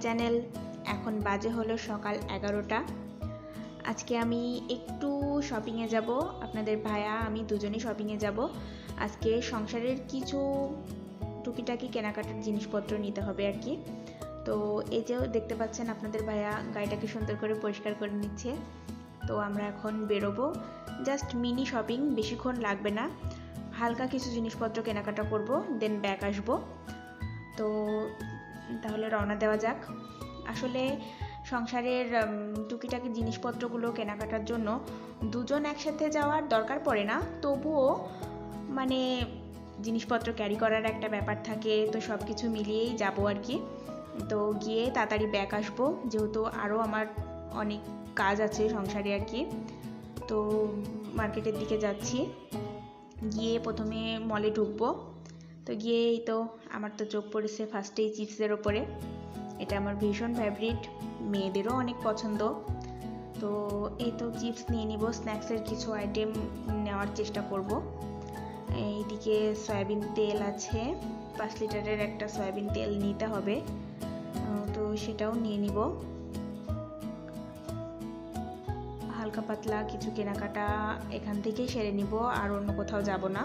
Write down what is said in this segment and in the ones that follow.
Channel. এখন বাজে হলো সকাল এগারোটা। আজকে আমি একটু শপিংয়ে যাব। আপনাদের ভায়া, আমি দুজনেই শপিংয়ে যাব। আজকে সংসারের কিছু টুকিটাকি কেনাকাটার জিনিসপত্র নিতে হবে আর কি। তো এই যে দেখতে পাচ্ছেন আপনাদের ভায়া, গাড়িটাকে সুন্দর করে পরিষ্কার করে নিচ্ছে। তো আমরা এখন বেরোবো। জাস্ট মিনি শপিং, বেশিক্ষণ লাগবে না। হালকা কিছু জিনিসপত্র কেনাকাটা করব, দেন ব্যাক আসব। তো তাহলে রওনা দেওয়া যাক। আসলে সংসারের টুকিটাকি জিনিসপত্রগুলো কেনাকাটার জন্য দুজন একসাথে যাওয়ার দরকার পড়ে না। তবুও মানে জিনিসপত্র ক্যারি করার একটা ব্যাপার থাকে, তো সব কিছু মিলিয়েই যাব আর কি। তো গিয়ে তাড়াতাড়ি ব্যাক আসব, যেহেতু আরও আমার অনেক কাজ আছে সংসারে আর কি। তো মার্কেটের দিকে যাচ্ছি। গিয়ে প্রথমে মলে ঢুকবো। তো গিয়েই তো আমার তো চোখ পড়েছে ফার্স্টেই চিপসের ওপরে। এটা আমার ভীষণ ফেভারিট মেয়েদেরও অনেক পছন্দ। তো এই তো চিপস নিয়ে নিব স্ন্যাক্সের কিছু আইটেম নেওয়ার চেষ্টা করব। এইদিকে সয়াবিন তেল আছে, পাঁচ লিটারের একটা সয়াবিন তেল নিতে হবে। তো সেটাও নিয়ে নিব। হালকা পাতলা কিছু কেনাকাটা এখান থেকেই সেরে নিব, আর অন্য কোথাও যাব না।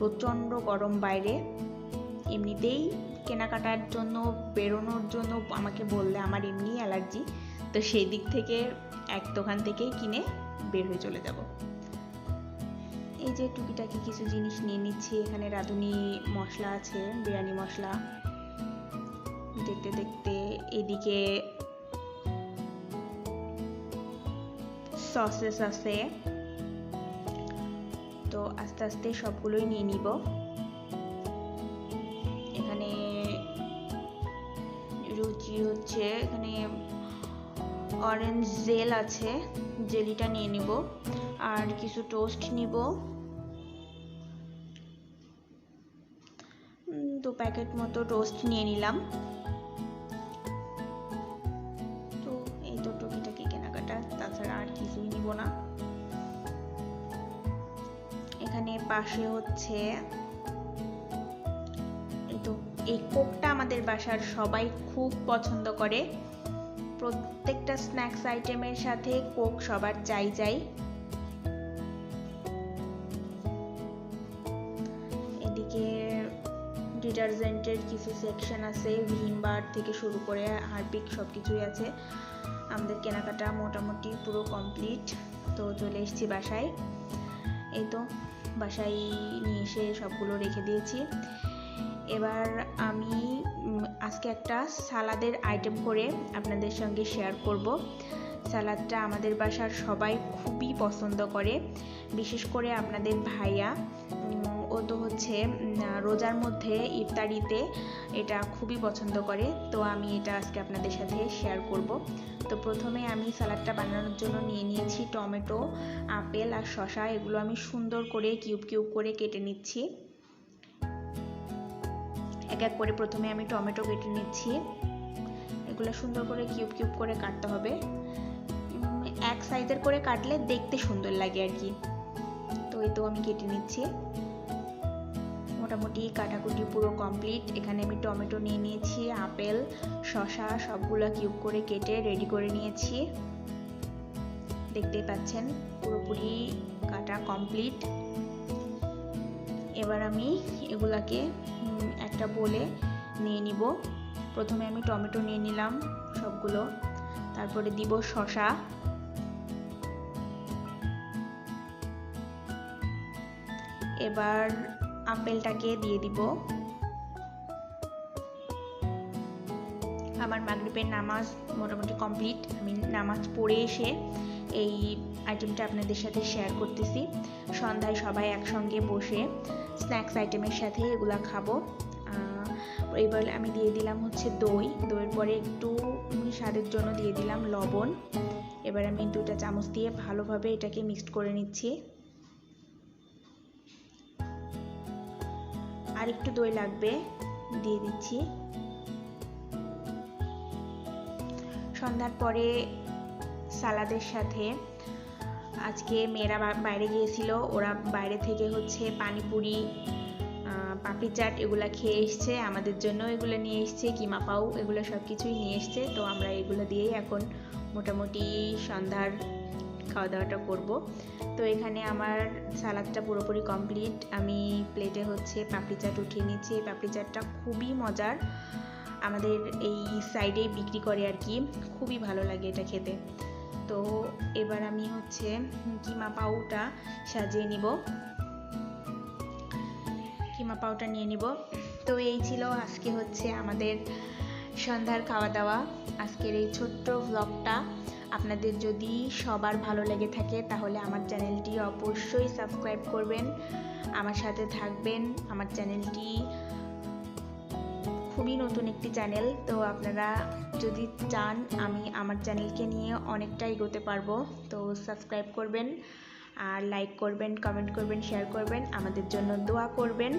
প্রচণ্ড গরম বাইরে। এমনিতেই কেনাকাটার জন্য, বেরোনোর জন্য আমাকে বললে আমার এমনিই অ্যালার্জি। তো সেই দিক থেকে এক দোকান থেকেই কিনে বের হয়ে চলে যাব। এই যে টুকিটাকি কিছু জিনিস নিয়ে নিচ্ছি। এখানে রাঁধুনি মশলা আছে, বিরিয়ানি মশলা। দেখতে দেখতে এদিকে সসেস আছে তো আস্তে আস্তে সবগুলোই নিয়ে নিব। এখানে রুচি হচ্ছে, এখানে অরেঞ্জ জেল আছে জেলিটা নিয়ে নিব। আর কিছু টোস্ট নিব। দু প্যাকেট মতো টোস্ট নিয়ে নিলাম। তো এই তো টুকিটাকি কেনাকাটা, তাছাড়া আর কিছুই নিব না। পাশে হচ্ছে তো এই কোকটা আমাদের বাসার সবাই খুব পছন্দ করে। প্রত্যেকটা স্ন্যাক্স আইটেমের সাথে কোক সবার চাই চাই। এদিকে ডিটারজেন্টের কিছু সেকশন আছে, ভিম বার থেকে শুরু করে হারপিক সব কিছুই আছে। আমাদের কেনাকাটা মোটামুটি পুরো কমপ্লিট তো চলে এসেছি বাসায়। এই তো। বাসায় নিয়ে এসে সবগুলো রেখে দিয়েছি। এবার আমি আজকে একটা সালাদের আইটেম করে আপনাদের সঙ্গে শেয়ার করব। সালাদটা আমাদের বাসার সবাই খুবই পছন্দ করে। বিশেষ করে আপনাদের ভাইয়া। ও তো হচ্ছে রোজার মধ্যে ইফতারিতে এটা খুবই পছন্দ করে। তো আমি এটা আজকে আপনাদের সাথে শেয়ার করব। তো প্রথমে আমি সালাদটা বানানোর জন্য নিয়ে নিয়েছি টমেটো, আপেল আর শসা। এগুলো আমি সুন্দর করে কিউব কিউব করে কেটে নিচ্ছি। এক এক করে প্রথমে আমি টমেটো কেটে নিচ্ছি। এগুলো সুন্দর করে কিউব কিউব করে কাটতে হবে। এক সাইজের করে কাটলে দেখতে সুন্দর লাগে আর কি। তো এই তো আমি কেটে নিচ্ছি। মোটামুটি কাটাকুটি পুরো কমপ্লিট এখানে আমি টমেটো নিয়ে নিয়েছি, আপেল, শসা, সবগুলো কিউব করে কেটে রেডি করে নিয়েছি। দেখতেই পাচ্ছেন, পুরোপুরি কাটা কমপ্লিট এবার আমি এগুলাকে একটা বলে নিয়ে নিব। প্রথমে আমি টমেটো নিয়ে নিলাম সবগুলো। তারপরে দিব শসা। এবার আপেলটাকে দিয়ে দিব। আমার মাগরিবের নামাজ মোটামুটি কমপ্লিট। আমি নামাজ পড়ে এসে এই আইটেমটা আপনাদের সাথে শেয়ার করতেছি। সন্ধ্যায় সবাই একসঙ্গে বসে স্ন্যাক্স আইটেমের সাথে এগুলা খাব। এবার আমি দিয়ে দিলাম হচ্ছে দই। দইয়ের পরে একটু স্বাদের জন্য দিয়ে দিলাম লবণ। এবার আমি দুটা চামচ দিয়ে ভালোভাবে এটাকে মিক্সড করে নিচ্ছি। আর একটু দই লাগবে, দিয়ে দিচ্ছি। সন্ধ্যার পরে সালাদের সাথে আজকে মেয়েরা বাইরে গিয়েছিল, ওরা বাইরে থেকে হচ্ছে পানিপুরি পাপড়ি চাট এগুলো খেয়ে এসছে, আমাদের জন্য এগুলো নিয়ে এসছে, কিমা পাউ এগুলো সব কিছুই নিয়ে এসছে, তো আমরা এগুলো দিয়েই এখন মোটামুটি সন্ধ্যার খাওয়া দাওয়াটা করব। তো এখানে আমার সালাদটা পুরোপুরি কমপ্লিট আমি প্লেটে হচ্ছে পাপড়ি চাট উঠিয়ে নিচ্ছি। এই পাপড়ি চাটটা খুবই মজার। আমাদের এই সাইডেই বিক্রি করে আর কি। খুবই ভালো লাগে এটা খেতে। তো এবার আমি হচ্ছে কিমা পাউটা সাজিয়ে নিব। কিমা পাউটা নিয়ে নিব। তো এই ছিল আজকে হচ্ছে আমাদের সন্ধ্যার খাওয়া দাওয়া আজকের এই ছোট্ট ব্লগটা আপনাদের যদি সবার ভালো লেগে থাকে, তাহলে আমার চ্যানেলটি অবশ্যই সাবস্ক্রাইব করবেন। আমার সাথে থাকবেন। আমার চ্যানেলটি খুবই নতুন একটি চ্যানেল, তো আপনারা যদি চান, আমি আমার চ্যানেলকে নিয়ে অনেকটা এগোতে পারব। তো সাবস্ক্রাইব করবেন আর লাইক করবেন, কমেন্ট করবেন, শেয়ার করবেন। আমাদের জন্য দোয়া করবেন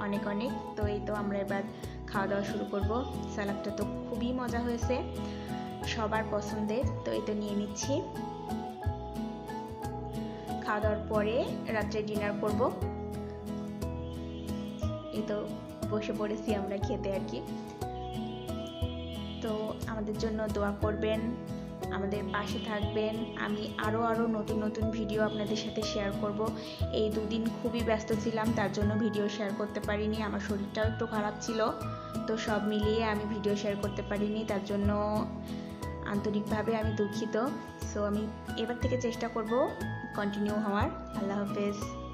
অনেক অনেক। তো এই তো আমরা এবার খাওয়া দাওয়া শুরু করব। সালাদটা তো খুবই মজা হয়েছে। সবার পছন্দের, তো এই তো নিয়ে নিচ্ছি। খাওয়া দাওয়ার পরে রাত্রে ডিনার করব। এই তো বসে পড়েছি আমরা খেতে আর কি। তো আমাদের জন্য দোয়া করবেন, আমাদের পাশে থাকবেন। আমি আরও আরও নতুন নতুন ভিডিও আপনাদের সাথে শেয়ার করব। এই দুদিন খুবই ব্যস্ত ছিলাম, তার জন্য ভিডিও শেয়ার করতে পারিনি। আমার শরীরটাও একটু খারাপ ছিল, তো সব মিলিয়ে আমি ভিডিও শেয়ার করতে পারিনি। তার জন্য আন্তরিকভাবে আমি দুঃখিত। সো আমি এবার থেকে চেষ্টা করব কন্টিনিউ হওয়ার। আল্লাহ হাফেজ।